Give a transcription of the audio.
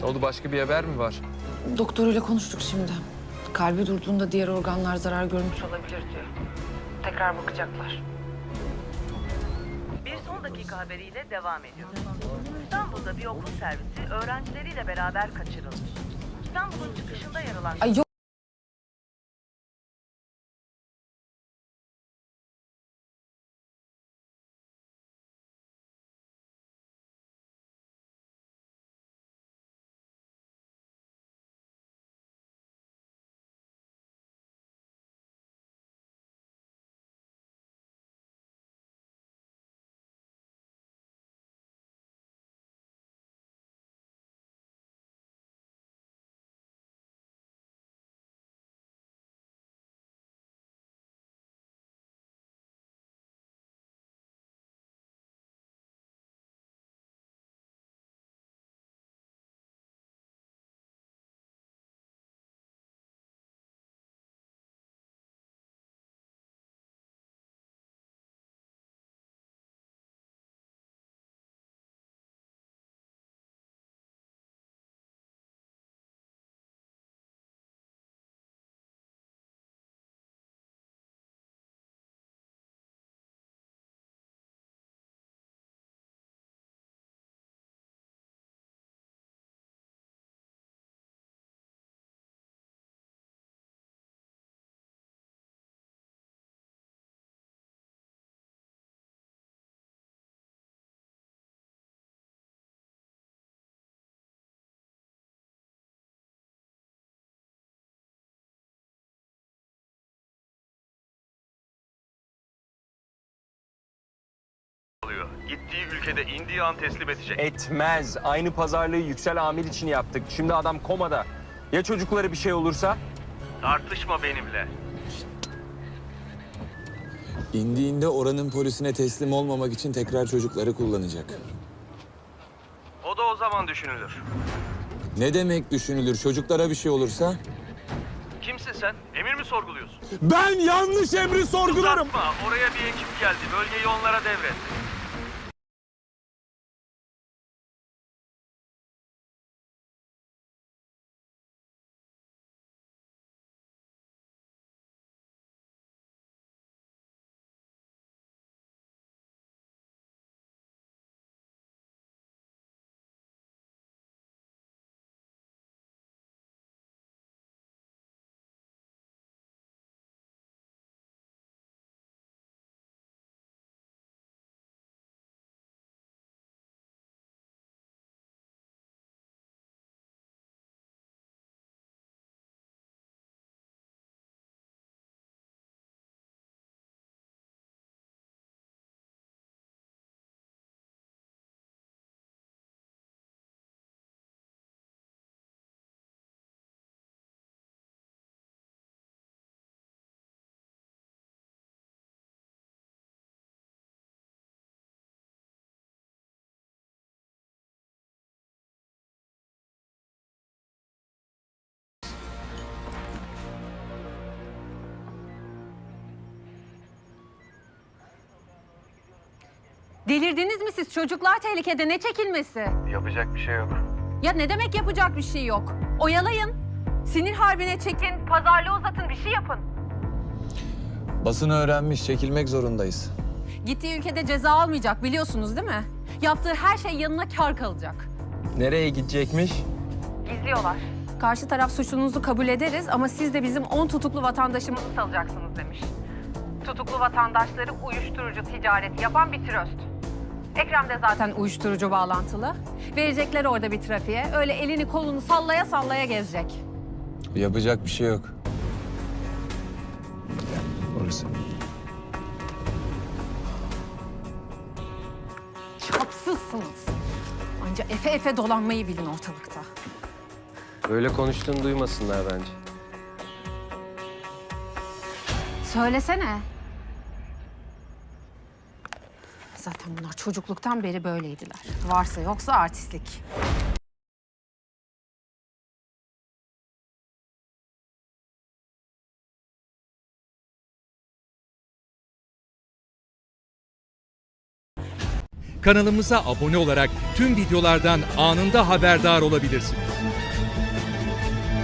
Ne oldu başka bir haber mi var? Doktoruyla konuştuk şimdi. Kalbi durduğunda diğer organlar zarar görmüş olabilir diyor. Tekrar bakacaklar. Bir son dakika haberiyle devam ediyor. İstanbul'da bir okul servisi öğrencileriyle beraber kaçırılmış. İstanbul'un çıkışında yer alan Ay yok. Gittiği ülkede indiği an teslim edecek. Etmez. Aynı pazarlığı Yüksel Amir için yaptık. Şimdi adam komada. Ya çocuklara bir şey olursa? Tartışma benimle. İndiğinde oranın polisine teslim olmamak için tekrar çocukları kullanacak. O da o zaman düşünülür. Ne demek düşünülür? Çocuklara bir şey olursa? Kimsin sen? Emir mi sorguluyorsun? Ben yanlış emri sorgularım. Uzatma. Oraya bir ekip geldi. Bölgeyi onlara devret. Delirdiniz mi siz? Çocuklar tehlikede. Ne çekilmesi? Yapacak bir şey yok. Ya ne demek yapacak bir şey yok? Oyalayın. Sinir harbine çekin. Pazarlığı uzatın. Bir şey yapın. Basın öğrenmiş, çekilmek zorundayız. Gittiği ülkede ceza almayacak biliyorsunuz değil mi? Yaptığı her şey yanına kar kalacak. Nereye gidecekmiş? Gizliyorlar. Karşı taraf suçlunuzu kabul ederiz ama siz de bizim 10 tutuklu vatandaşımızı salacaksınız demiş. Tutuklu vatandaşları uyuşturucu ticareti yapan bir tröst. Ekrem de zaten uyuşturucu bağlantılı. Verecekler orada bir trafiğe. Öyle elini kolunu sallaya sallaya gezecek. Yapacak bir şey yok. Orası. Çapsızsınız. Anca efe efe dolanmayı bilin ortalıkta. Böyle konuştuğunu duymasınlar bence. Söylesene. Zaten bunlar çocukluktan beri böyleydiler. Varsa yoksa artistlik. Kanalımıza abone olarak tüm videolardan anında haberdar olabilirsiniz.